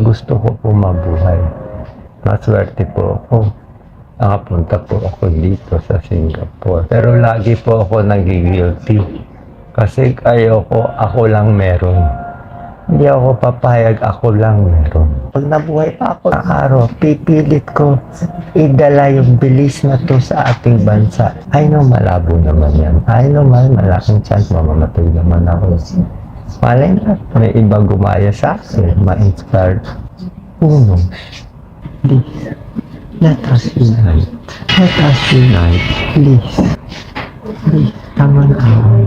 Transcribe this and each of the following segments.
Gusto ko po mabuhay. Maswerte po ako. Nakapunta po ako dito sa Singapore. Pero lagi po ako nagigilty. Kasi ayoko, ako lang meron. Hindi ako papayag, ako lang meron. Pag nabuhay pa ako ng araw, pipilit ko idala yung bilis na to sa ating bansa. I know malabo naman yan. I know mal, malaking chance mamamatay naman ako. Malay na, may iba gumaya sa akin, ma-inspired. Knows? Please, let us unite. Let us unite, please. Please, tama na ako.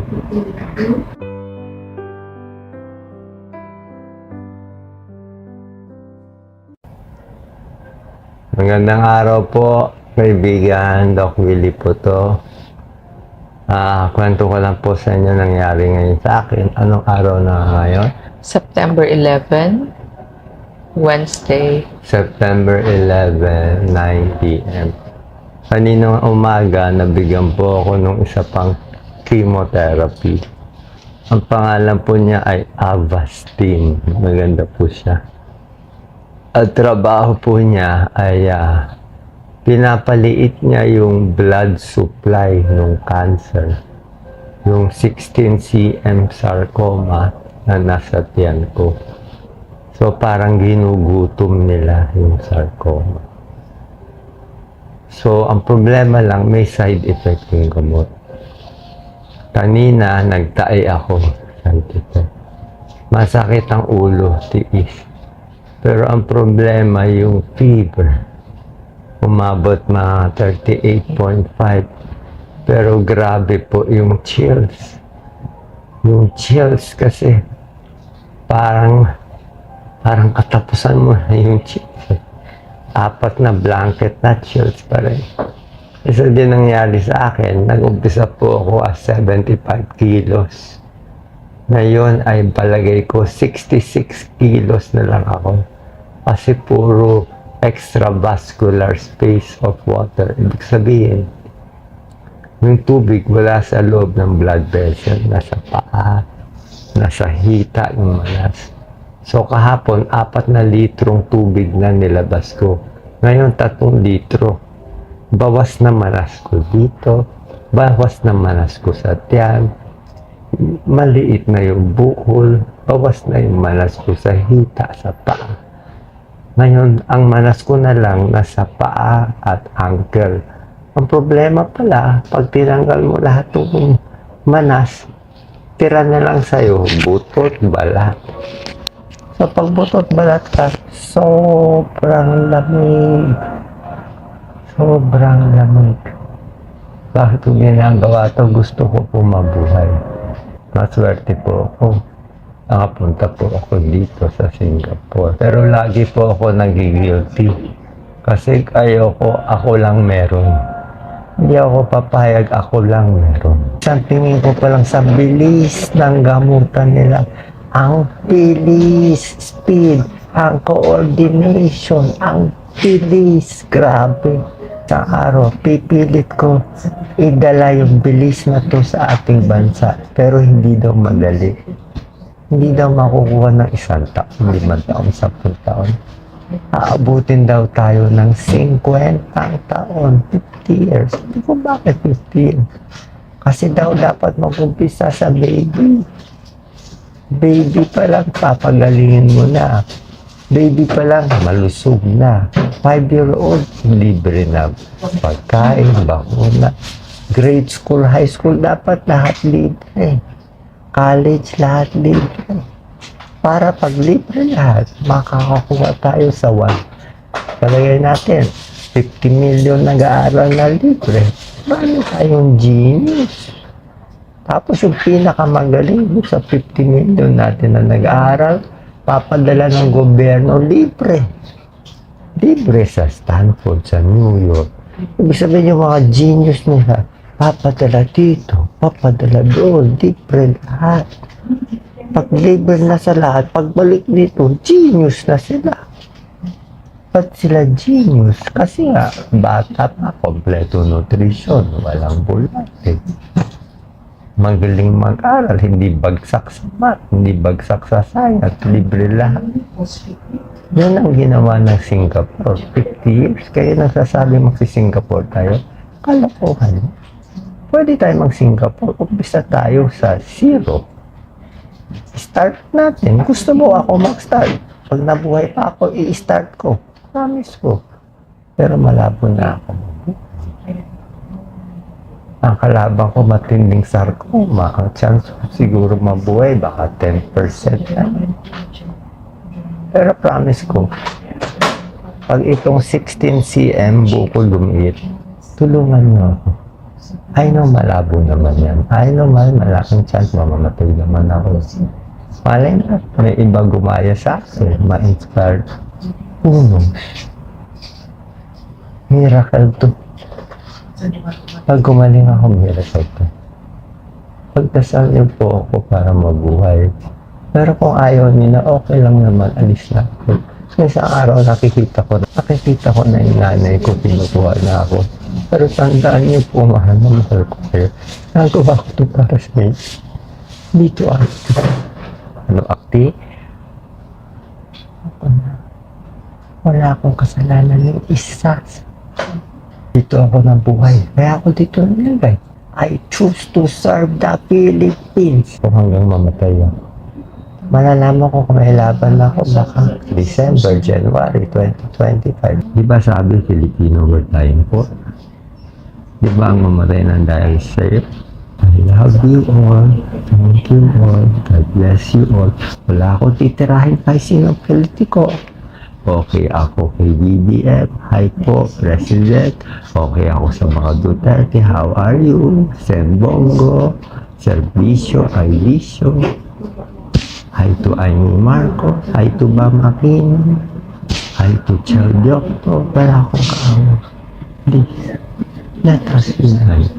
Magandang araw po, kaibigan. Doc Willie po to. Ah, kwento ko lang po sa inyo nangyari ngayon sa akin. Anong araw na ngayon? September 11, Wednesday. September 11, 9 p.m. Kaninang umaga, nabigyan po ako ng isa pang chemotherapy. Ang pangalan po niya ay Avastin. Maganda po siya. At trabaho po niya ay ah, pinapaliit niya yung blood supply ng cancer. Yung 16 cm sarcoma na nasa tiyan ko. So parang ginugutom nila yung sarcoma. So ang problema lang may side effect yung gamot. Kanina nagtae ako side. Masakit ang ulo, tiis. Pero ang problema yung fever. Umabot mga 38.5. Pero grabe po yung chills. Yung chills kasi parang parang katapusan mo na yung chills. Apat na blanket na chills pa rin. Isa din nangyari sa akin, nag-umpisa po ako as 75 kilos. Ngayon ay palagay ko 66 kilos na lang ako. Kasi puro extravascular space of water. Ibig sabihin, yung tubig wala sa loob ng blood vessel, nasa paa, nasa hita yung malas. So kahapon, apat na litrong tubig na nilabas ko. Ngayon, tatlong litro. Bawas na malas ko dito, bawas na malas ko sa tiyan, maliit na yung bukol, bawas na yung malas ko sa hita, sa paa. Ngayon, ang manas ko na lang nasa paa at ankle. Ang problema pala, pag tinanggal mo lahat ng manas, tira na lang sa'yo, butot, balat. So, pag butot, balat ka, sobrang lamig. Sobrang lamig. Bakit ko ginagawa to? Gusto ko po mabuhay. Maswerte po ako nakapunta po ako dito sa Singapore. Pero lagi po ako nagigilty. Kasi ayoko, ako lang meron. Hindi ako papayag, ako lang meron. Isang tingin ko pa lang sa bilis ng gamutan nila. Ang bilis, speed, ang coordination, ang bilis, grabe. Sa araw, pipilit ko idala yung bilis na to sa ating bansa. Pero hindi daw madali hindi daw makukuha ng isang taon, limang taon, sampung taon. Aabutin daw tayo ng 50 taon, 50 years. Hindi ko bakit 50 years. Kasi daw dapat mag-umpisa sa baby. Baby pa lang, papagalingin mo na. Baby pa lang, malusog na. Five-year-old, libre na. Pagkain, bakuna. Grade school, high school, dapat lahat libre college, lahat libre. Para pag libre lahat, makakakuha tayo sa one. Palagay natin, 50 million nag-aaral na libre. Marami tayong genius. Tapos yung pinakamagaling sa 50 million natin na nag-aaral, papadala ng gobyerno libre. Libre sa Stanford, sa New York. Ibig sabihin yung mga genius nila, papadala dito, papadala doon, libre lahat. Pag libre na sa lahat, pagbalik dito, genius na sila. Ba't sila genius? Kasi nga, bata pa, kompleto nutrition, walang bulat eh. magaling mag-aral, hindi bagsak sa math, hindi bagsak sa science, libre lahat. Yan ang ginawa ng Singapore. 50 years, kayo nagsasabi magsi-Singapore tayo. Kalokohan. Pwede tayo mag-Singapore. Umpisa tayo sa zero. Start natin. Gusto mo ako mag-start. Pag nabuhay pa ako, i-start ko. Promise ko. Pero malabo na ako. Ang kalaban ko matinding sarcoma. Ang chance ko siguro mabuhay baka 10% lang. Pero promise ko, pag itong 16 cm buko lumiit, tulungan niyo ako. I know malabo naman yan. I know mal malaking chance mamamatay naman ako. Malay na, may iba gumaya sa akin, ma-inspired. Who knows? Miracle to. Pag gumaling ako, miracle to. Pagdasal niyo po ako para mabuhay. Pero kung ayaw nila, okay lang naman, alis na ako. Isang araw nakikita ko, nakikita ko na yung nanay ko, pinukuha na ako. Pero tandaan niyo po, mahal na mahal ko kayo. Nagawa ko to para sa inyo. Dito ako. Ano, akti? Ako na. Wala akong kasalanan ng isa. Dito ako ng buhay. Kaya ako dito nilagay. I choose to serve the Philippines. Kung hanggang mamatay ako. Malalaman ko kung may laban ako baka December, January 2025. Di ba sabi Filipino were dying for? Di ba ang mamatay ng dahil sa'yo? I love you all. Thank you all. God bless you all. Wala akong titirahin kay sinong politiko. Okay ako kay BBM. Hi po, President. Okay ako sa mga Duterte. How are you? Sen Bongo. Servisyo, Alicio. Hi to Amy Marco. Hi to Bam Aquino. Hi to Chel Diokto. Wala akong kaawa. Please, let us unite.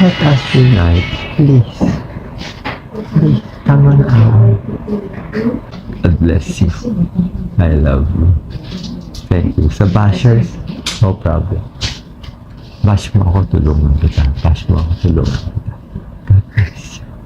Let us unite. Please. Please, tama na ako. God bless you. I love you. Thank you. Sa bashers, no problem. Bash mo ako, tulungan kita. Bash mo ako, tulungan kita. God bless.